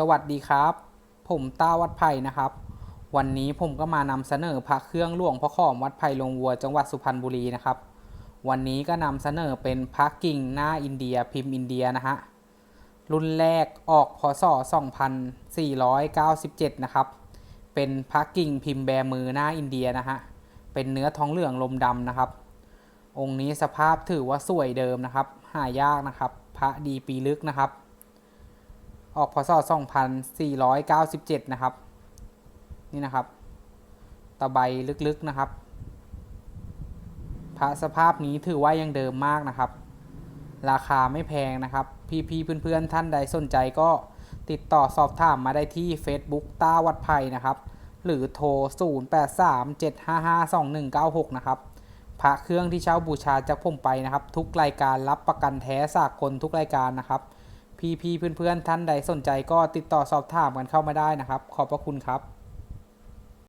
สวัสดีครับ ผมต้าวัดไผ่นะครับ วันนี้ผมก็มานำเสนอพระเครื่องหลวงพ่อขอมวัดไผ่ลงวัวจังหวัดสุพรรณบุรีนะครับ วันนี้ก็นำเสนอเป็นพระกิ่งหน้าอินเดียพิมพ์อินเดียนะฮะรุ่นแรกออกพศ 2497 นะครับ เป็นพระกิ่งพิมพ์แบมือหน้าอินเดียนะฮะเป็นเนื้อทองเหลืองลมดำนะครับ องค์นี้สภาพถือว่าสวยเดิมนะครับ หายากนะครับ พระดีปีลึกนะครับ ออกพศ2497 นะครับ นี่นะครับตะไบลึกๆนะครับ พระสภาพนี้ถือว่ายังเดิมมากนะครับ ราคาไม่แพงนะครับ พี่ๆเพื่อนๆท่านใดสนใจก็ติดต่อสอบถามมาได้ที่ Facebook ต้าวัดไผ่นะครับ หรือโทร 0837552196 นะครับ พระเครื่องที่เช่าบูชาจากผมไปนะครับ ทุกรายการรับประกันแท้สากลทุกรายการนะครับ พี่ๆเพื่อนๆท่านใดสนใจก็ติดต่อสอบถามกันเข้ามาได้นะครับ ขอบพระคุณครับ